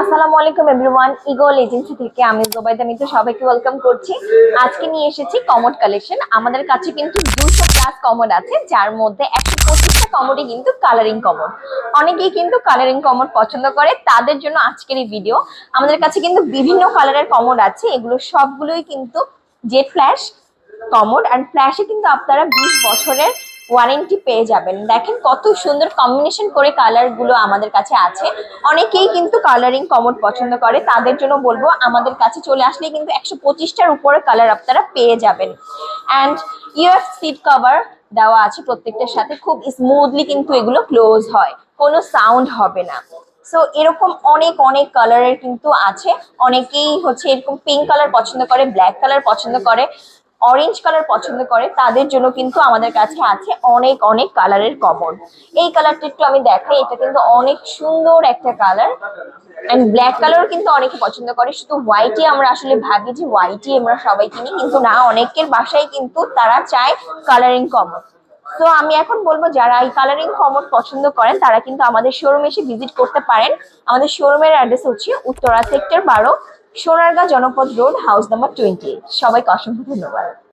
আসসালামু আলাইকুম everyone, eagle agency থেকে আমি জোবাইদা মিতু সবাইকে ওয়েলকাম করছি। আজকে নিয়ে এসেছি কমোড কালেকশন আমাদের কাছে কিন্তু দুশো প্লাস কমোড আছে, যার মধ্যে একশো পঁচিশটা কমোডই কিন্তু কালারিং কমোড অনেকেই কিন্তু কালারিং কমোড পছন্দ করে, তাদের জন্য আজকের এই ভিডিও আমাদের কাছে কিন্তু বিভিন্ন কালারের কমোড আছে, এগুলো সবগুলোই কিন্তু জেট ফ্ল্যাশ কমোড অ্যান্ড ফ্ল্যাশে কিন্তু আপনারা বিশ বছরের ওয়ারেন্টি পেয়ে যাবেন। দেখেন কত সুন্দর কম্বিনেশন করে কালারগুলো আমাদের কাছে আছে। অনেকেই কিন্তু কালারিং কমোড পছন্দ করে। তাদের জন্য বলব, আমাদের কাছে চলে আসলে কিন্তু একশো পঁচিশটার উপরে কালার আপনারা পেয়ে যাবেন। অ্যান্ড ইউএফ সিট কভার দেওয়া আছে প্রত্যেকটার সাথে। খুব স্মুথলি কিন্তু এগুলো ক্লোজ হয়। কোনো সাউন্ড হবে না। সো এরকম অনেক অনেক কালারের কিন্তু আছে। অনেকেই হচ্ছে এরকম পিঙ্ক কালার পছন্দ করে ব্ল্যাক কালার পছন্দ করে। অরেঞ্জ কালার পছন্দ করে, তাদের জন্য কিন্তু আমাদের কাছে আছে অনেক অনেক কালারের কমন। এই কালারটা একটু আমি দেখাই, এটা কিন্তু অনেক সুন্দর একটা কালার। অ্যান্ড ব্ল্যাক কালারও কিন্তু অনেকে পছন্দ করে, শুধু হোয়াইটই আমরা আসলে ভাবি যে হোয়াইটই আমরা সবাই কিনি, কিন্তু না, অনেকের বাসায় কিন্তু তারা চায় কালারিং কমন তো আমি এখন বলব, যারা এই কালারিং কমোড পছন্দ করেন, তারা কিন্তু আমাদের শোরুমে এসে ভিজিট করতে পারেন। আমাদের শোরুমের অ্যাড্রেস হচ্ছে উত্তরা সেক্টর বারো Sonargaon Janapad road house number twenty. Eight সবাইকে অসংখ্য ধন্যবাদ।